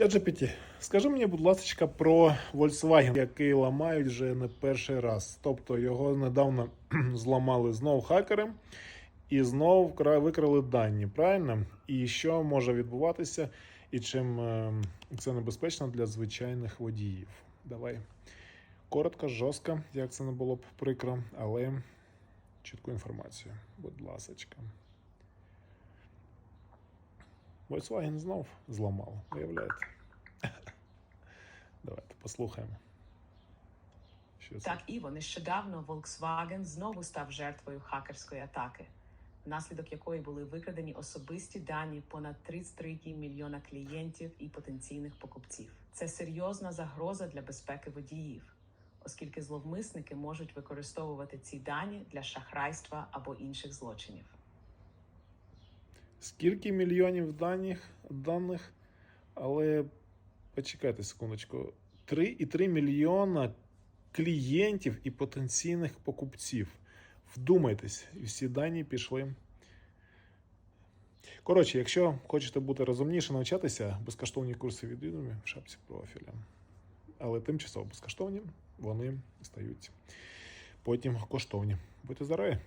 ChatGPT, скажи мені, будь ласка, про Volkswagen, який ламають вже не перший раз. Тобто його недавно зламали знову хакери і знову викрали дані, правильно? І що може відбуватися, і чим е, це небезпечно для звичайних водіїв? Давай коротко, жорстко, як це не було б прикро, але чітку інформацію, будь ласочка. Volkswagen знов зламав, виявляєте? Давайте послухаємо. Що це? Так, Іво, нещодавно Volkswagen знову став жертвою хакерської атаки, внаслідок якої були викрадені особисті дані понад 33 мільйона клієнтів і потенційних покупців. Це серйозна загроза для безпеки водіїв, оскільки зловмисники можуть використовувати ці дані для шахрайства або інших злочинів. Скільки мільйонів даних, даних, але почекайте секундочку. 3,3 мільйона клієнтів і потенційних покупців. Вдумайтесь, всі дані пішли. Коротше, якщо хочете бути розумніше, навчатися, безкоштовні курси від Udemy в шапці профіля. Але тимчасово безкоштовні вони стають потім коштовні. Будьте здорові!